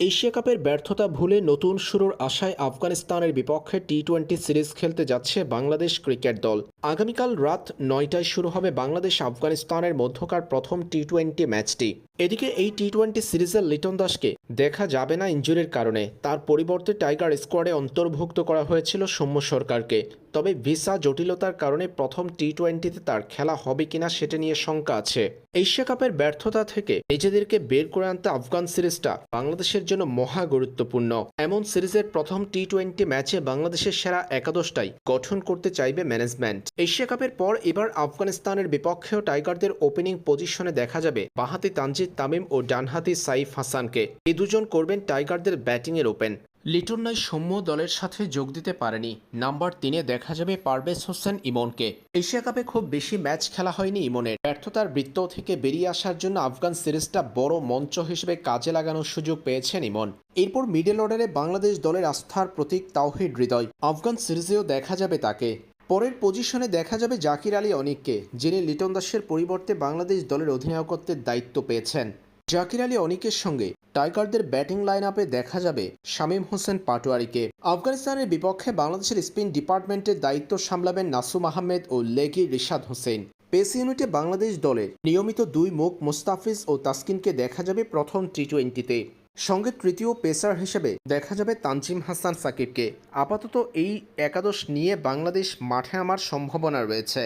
Asia কাপের ব্যর্থতা ভুলে নতুন শুরুর আশায় আফগানিস্তানের বিপক্ষে টি টোয়েন্টি সিরিজ খেলতে যাচ্ছে বাংলাদেশ ক্রিকেট দল। আগামীকাল রাত নয়টায় শুরু হবে বাংলাদেশ আফগানিস্তানের মধ্যকার প্রথম টি টোয়েন্টি ম্যাচটি। এদিকে এই টি টোয়েন্টি সিরিজের লিটন দাসকে দেখা যাবে না ইঞ্জুরির কারণে। তার পরিবর্তে টাইগার স্কোয়াডে অন্তর্ভুক্ত করা হয়েছিল সৌম্য সরকারকে। তবে ভিসা জটিলতার কারণে প্রথম টি টোয়েন্টিতে তার খেলা হবে কিনা সেটা নিয়ে শঙ্কা আছে। এশিয়া কাপের ব্যর্থতা থেকে নিজেদেরকে বের করে আনতে আফগান সিরিজটা বাংলাদেশের জন্য মহা গুরুত্বপূর্ণ। এমন সিরিজের প্রথম টি টোয়েন্টি ম্যাচে বাংলাদেশের সেরা একাদশটাই গঠন করতে চাইবে ম্যানেজমেন্ট এশিয়া কাপের পর এবার আফগানিস্তানের বিপক্ষেও টাইগারদের ওপেনিং পজিশনে দেখা যাবে বাহাতি তানজিদ তামিম ও ডানহাতি সাইফ হাসানকে। এই দুজন করবেন টাইগারদের ব্যাটিংয়ের ওপেন লিটন নয় সৌম্য দলের সাথে যোগ দিতে পারেনি। নাম্বার তিনে দেখা যাবে পারভেজ হোসেন ইমনকে। এশিয়া কাপে খুব বেশি ম্যাচ খেলা হয়নি ইমনের। ব্যর্থতার বৃত্ত থেকে বেরিয়ে আসার জন্য আফগান সিরিজটা বড় মঞ্চ হিসেবে কাজে লাগানোর সুযোগ পেয়েছেন ইমন। এরপর মিডল অর্ডারে বাংলাদেশ দলের আস্থার প্রতীক তাওহিদ হৃদয়। আফগান সিরিজেও দেখা যাবে তাকে। পরের পজিশনে দেখা যাবে জাকির আলী অনিককে, যিনি লিটন দাসের পরিবর্তে বাংলাদেশ দলের অধিনায়কত্বের দায়িত্ব পেয়েছেন। জাকির আলী অনিকের সঙ্গে টাইগারদের ব্যাটিং লাইন আপে দেখা যাবে শামীম হোসেন পাটোয়ারিকে। আফগানিস্তানের বিপক্ষে বাংলাদেশের স্পিন ডিপার্টমেন্টের দায়িত্ব সামলাবেন নাসুম আহমেদ ও লেগি রিশাদ হোসেন। পেস ইউনিটে বাংলাদেশ দলের নিয়মিত দুই মুখ মুস্তাফিজ ও তাসকিনকে দেখা যাবে প্রথম টি টোয়েন্টিতে সঙ্গে তৃতীয় পেসার হিসেবে দেখা যাবে তানজিম হাসান সাকিবকে। আপাতত এই একাদশ নিয়ে বাংলাদেশ মাঠে নামার সম্ভাবনা রয়েছে।